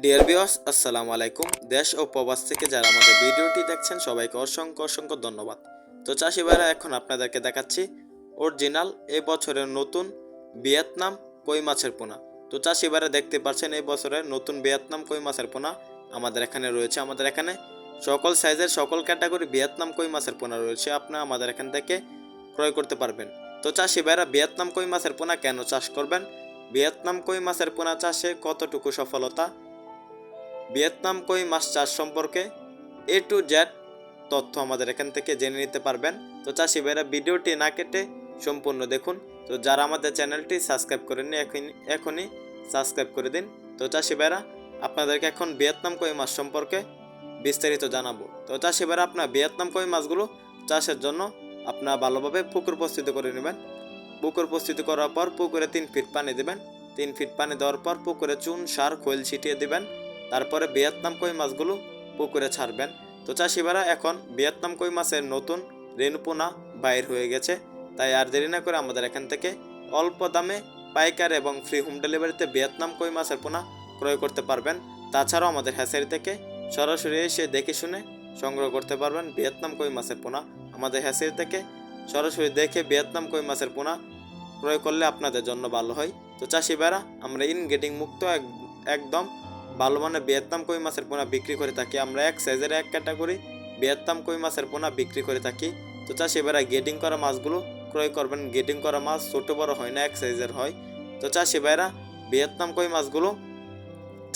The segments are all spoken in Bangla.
ডিয়ার বিওয়াস আসসালামু আলাইকুম দেশ ও প্রবাস থেকে যারা আমাদের ভিডিওটি দেখছেন, সবাইকে অসংখ্য অসংখ্য ধন্যবাদ। তো চাষি ভাইরা, এখন আপনাদেরকে দেখাচ্ছি অরিজিনাল এই বছরের নতুন ভিয়েতনাম কই মাছের পোনা। তো চাষি ভাইরা দেখতে পাচ্ছেন, এই বছরের নতুন ভিয়েতনাম কই মাছের পোনা আমাদের এখানে রয়েছে। আমাদের এখানে সকল সাইজের সকল ক্যাটাগরি ভিয়েতনাম কই মাছের পোনা রয়েছে। আপনারা আমাদের এখান থেকে ক্রয় করতে পারবেন। তো চাষি ভাইরা, ভিয়েতনাম কই মাছের পোনা কেন চাষ করবেন? ভিয়েতনাম কই মাছের পোনা চাষে কতটুকু সফলতা? ভিয়েতনাম কই মাছ চাষ সম্পর্কে এ টু জেড তথ্য আমাদের এখান থেকে জেনে নিতে পারবেন। তো চাষি ভাইরা ভিডিওটি না কেটে সম্পূর্ণ দেখুন। তো যারা আমাদের চ্যানেলটি সাবস্ক্রাইব করেননি এখন এখনই সাবস্ক্রাইব করে দিন। তো চাষি ভাইরা, আপনাদেরকে এখন ভিয়েতনাম কই মাছ সম্পর্কে বিস্তারিত জানাব। তো চাষি ভাইরা, আপনার ভিয়েতনাম কই মাছগুলো চাষের জন্য আপনারা ভালোভাবে পুকুর প্রস্তুতি করে নেবেন। পুকুর প্রস্তুতি করার পর পুকুরে তিন ফিট পানি দেবেন। তিন ফিট পানি দেওয়ার পর পুকুরে চুন, সার, খৈল ছিটিয়ে দিবেন। তারপরে ভিয়েতনাম কই মাছগুলো পুকুরে ছাড়বেন। তো চাষিবারা এখন ভিয়েতনাম কই মাছের নতুন রেণুপোনা বাইর হয়ে গেছে। তাই আর দেরি না করে আমাদের এখান থেকে অল্প দামে পাইকার এবং ফ্রি হোম ডেলিভারিতে ভিয়েতনাম কই মাছের পোনা ক্রয় করতে পারবেন। তাছাড়াও আমাদের হ্যাচারি থেকে সরাসরি এসে দেখে শুনে সংগ্রহ করতে পারবেন ভিয়েতনাম কই মাছের পোনা। আমাদের হ্যাচারি থেকে সরাসরি দেখে ভিয়েতনাম কই মাছের পোনা ক্রয় করলে আপনাদের জন্য ভালো হয়। তো চাষি ভাইরা, আমরা ইন গেটিং মুক্ত এক- একদম ভালো মানে ভিয়েতনাম কই মাছের পোনা বিক্রি করে থাকি? আমরা এক সাইজের এক ক্যাটাগরি ভিয়েতনাম কই মাছের পোনা বিক্রি করে থাকি। তো চাষি ভাইরা গেটিং করা মাছগুলো ক্রয় করবেন। গেটিং করা মাছ ছোট, বড় হয় না, এক সাইজের হয়। তো চাষি ভাইরা ভিয়েতনাম কই মাছগুলো?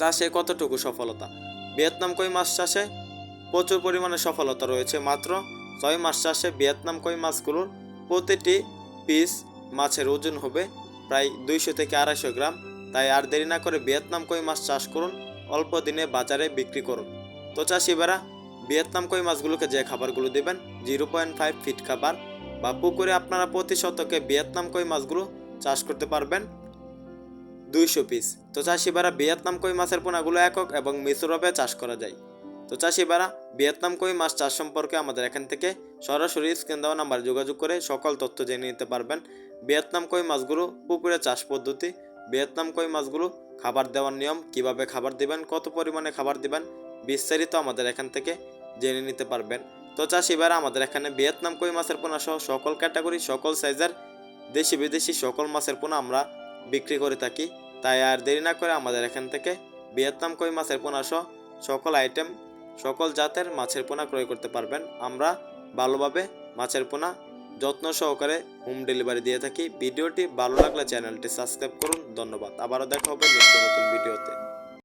চাষে কতটুকু সফলতা? ভিয়েতনাম কই মাছ চাষে? প্রচুর পরিমাণে সফলতা রয়েছে। মাত্র ছয় মাস চাষে ভিয়েতনাম কই মাছগুলোর প্রতিটি পিস মাছের ওজন হবে প্রায় দুইশো থেকে আড়াইশো গ্রাম। তাই আর দেরি না করে ভিয়েতনাম কই মাছ চাষ করুন। অল্প দিনে বাজারে বিক্রি করুন। তো চাষিবারা ভিয়েতনাম কই মাছগুলোকে যে খাবারগুলো দেবেন, জিরো পয়েন্ট ফাইভ ফিট খাবার বা পুকুরে আপনারা প্রতি শতকে ভিয়েতনাম কই মাছগুলো চাষ করতে পারবেন দুইশো পিস। তো চাষিবারা ভিয়েতনাম কই মাছের পোনাগুলো একক এবং মিশ্রভাবে চাষ করা যায়। তো চাষিবারা ভিয়েতনাম কই মাছ চাষ সম্পর্কে আমাদের এখান থেকে সরাসরি স্ক্রিন দেওয়া নাম্বার যোগাযোগ করে সকল তথ্য জেনে নিতে পারবেন। ভিয়েতনাম কই মাছগুলো পুকুরে চাষ পদ্ধতি, ভিয়েতনাম কই মাছগুলো খাবার দেওয়ার নিয়ম, কীভাবে খাবার দিবেন, কত পরিমাণে খাবার দিবেন, বিস্তারিত আমাদের এখান থেকে জেনে নিতে পারবেন। তো চাষিবারা আমাদের এখানে ভিয়েতনাম কই মাছের পোনা সহ সকল ক্যাটাগরি, সকল সাইজের দেশি বিদেশি সকল মাছের পোনা আমরা বিক্রি করে থাকি। তাই আর দেরি না করে আমাদের এখান থেকে ভিয়েতনাম কই মাছের পোনা সহ সকল আইটেম, সকল জাতের মাছের পোনা ক্রয় করতে পারবেন। আমরা ভালোভাবে মাছের পোনা যত্ন সহকারে হোম ডেলিভারি দিয়ে থাকি। ভিডিওটি ভালো লাগলে চ্যানেলটি সাবস্ক্রাইব করুন। ধন্যবাদ। আবারও দেখা হবে নতুন নতুন ভিডিওতে।